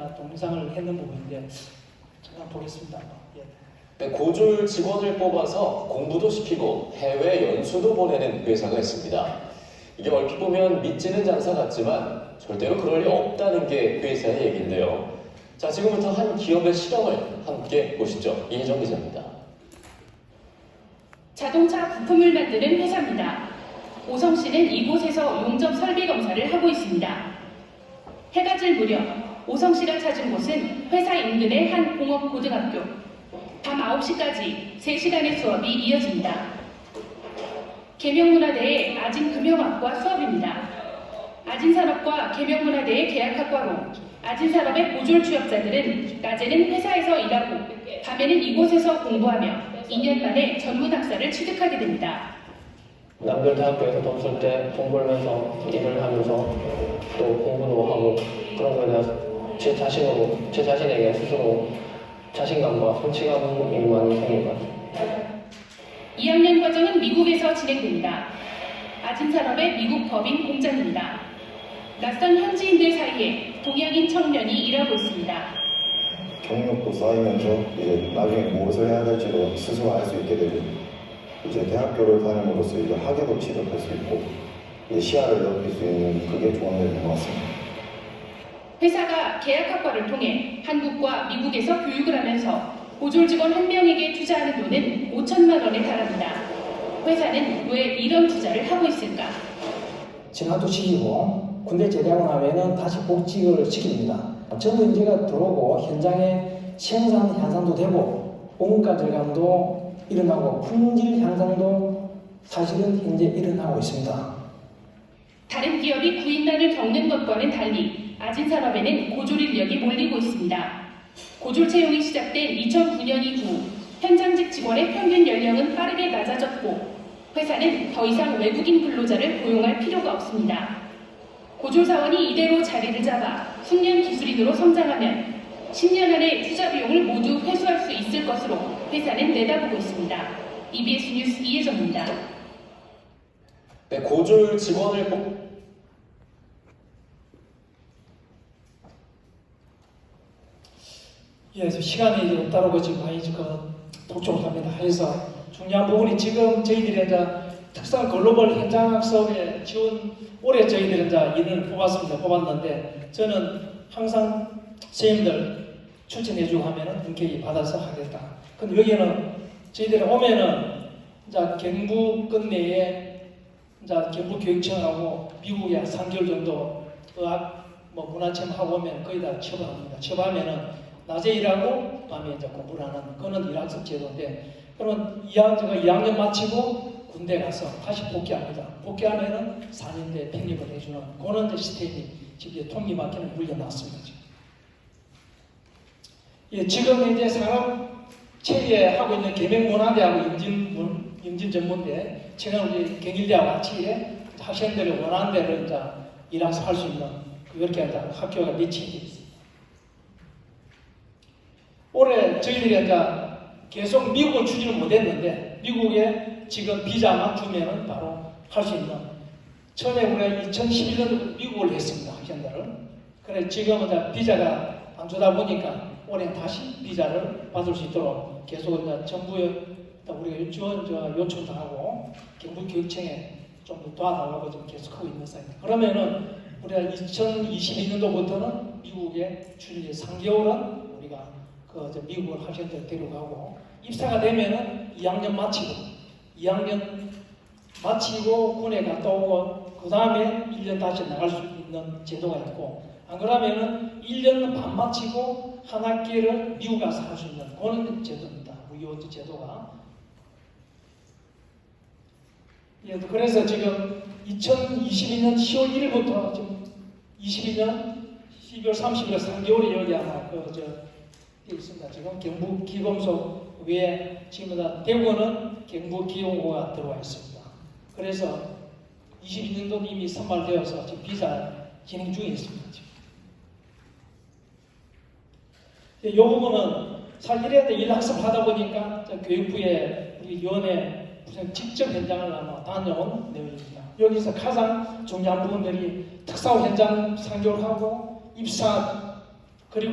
이제 동영상을 했는 부분인데 잠깐 보겠습니다. 예. 네, 고졸 직원을 뽑아서 공부도 시키고 해외 연수도 보내는 회사가 있습니다. 이게 얼핏 보면 믿지는 장사 같지만 절대로 그럴 리 없다는 게 회사의 얘기인데요. 자, 지금부터 한 기업의 실험을 함께 보시죠. 이혜정 기자입니다. 자동차 부품을 만드는 회사입니다. 오성 씨는 이곳에서 용접 설비 검사를 하고 있습니다. 해가 질 무렵 오성 씨가 찾은 곳은 회사 인근의 한 공업 고등학교. 밤 9시까지 3시간의 수업이 이어집니다. 계명문화대의 아진금융학과 수업입니다. 아진산업과 계명문화대의 계약학과로 아진산업의 고졸 취업자들은 낮에는 회사에서 일하고 밤에는 이곳에서 공부하며 2년 만에 전문 학사를 취득하게 됩니다. 남들 대학교에서 돈쓸때돈 벌면서 일을 하면서 또 공부도 하고 그런 거에 대해서 제 자신으로 제 자신에게 스스로 자신감과 성취감이 많이 생긴 것 같아요. 2학년 과정은 미국에서 진행됩니다. 아진 산업의 미국 법인 공장입니다. 낯선 현지인들 사이에 동양인 청년이 일하고 있습니다. 경력도 쌓이면서 이제 나중에 무엇을 해야 될지도 스스로 알 수 있게 되고 이제 대학교를 다님으로써 이제 학예도 취득할 수 있고 이제 시야를 넓힐 수 있는 그게 조언되는 것 같습니다. 회사가 계약학과를 통해 한국과 미국에서 교육을 하면서 고졸 직원 한 명에게 투자하는 돈은 5천만 원에 달합니다. 회사는 왜 이런 투자를 하고 있을까? 진학도 시키고 군대 제대하고 나면은 다시 복직을 시킵니다. 젊은 인재가 들어오고 현장에 생산 향상도 되고 원가 절감도 일어나고 품질 향상도 사실은 현재 일어나고 있습니다. 다른 기업이 구인난을 겪는 것과는 달리 아진 산업에는 고졸 인력이 몰리고 있습니다. 고졸 채용이 시작된 2009년 이후 현장직 직원의 평균 연령은 빠르게 낮아졌고 회사는 더 이상 외국인 근로자를 고용할 필요가 없습니다. 고졸 사원이 이대로 자리를 잡아 숙련 기술인으로 성장하면 10년 안에 투자 비용을 모두 회수할 수 있을 것으로 회사는 내다보고 있습니다. EBS 뉴스 이혜정입니다. 네, 고졸 직원을 뽑 예, 그래서 시간이 이제 없다고 지금 많이 지금 독촉을 합니다. 그래서 중요한 부분이 지금 저희들이 이제 특성 글로벌 현장학 사업에 지원 올해 저희들이 이제 인을 뽑았습니다. 뽑았는데 저는 항상 선생님들 추천해주고 하면은 흔쾌히 받아서 하겠다. 근데 여기는 저희들이 오면은 이제 경부 끝내에 이제 경부 교육청하고 미국에 한 3개월 정도 의학 뭐 문화체험 하고 오면 거의 다 취업합니다. 취업하면은 낮에 일하고 밤에 이제 공부를 하는 그런 일학습 제도인데 그러면 2학년가 2학년 마치고 군대 가서 다시 복귀합니다. 복귀하면은 4년 뒤에 편입을 해주는 그런 시스템이 지금 톱니바퀴를 물려놨습니다. 지금. 예, 지금 이제 사람 체계 하고 있는 계명문화대하고 임진 임진 전문대 최근 우리 경일대하고 같이 학생들이 원하는 대로 이제 일학습 할 수 있는 그렇게 이제 학교가 되어 있습니다. 올해 저희들이 이제 계속 미국을 추진을 못했는데 미국에 지금 비자만 주면은 바로 할 수 있는 처음에 우리가 2011년도 미국을 했습니다 학생들을 그래 지금은 비자가 안 주다 보니까 올해 다시 비자를 받을 수 있도록 계속 이제 정부에 우리가 지원 저 요청도 하고 경북교육청에 좀 도와달라고 지금 계속 하고 있는 사입니다. 그러면은 우리가 2022년도부터는 미국에 주일 3개월은 우리가 그 미국을 학생들 데려가고 입사가 되면은 2학년 마치고 2학년 마치고 군에 갔다 오고 그 다음에 1년 다시 나갈 수 있는 제도가 있고 안 그러면은 1년 반 마치고 한 학기를 미국 가서 할 수 있는 그런 제도입니다. 무효 제도가. 예, 그래서 지금 2022년 10월 1일부터 지금 22년 12월 30일 3개월이 여기 아마 그저 있습니다. 지금 경북 기검소 외에 지금 다 대구는 경북 기용고가 들어와 있습니다. 그래서 22년도 이미 선발되어서 지금 비자 진행 중에 있습니다. 지금. 이 부분은 사실 이래야 일학습 하다 보니까 저 교육부에 우리 위원회 무슨 직접 현장을 아마 다녀온 내용입니다. 여기서 가장 중요한 부분들이 특사호 현장 상교를 하고 입사 그리고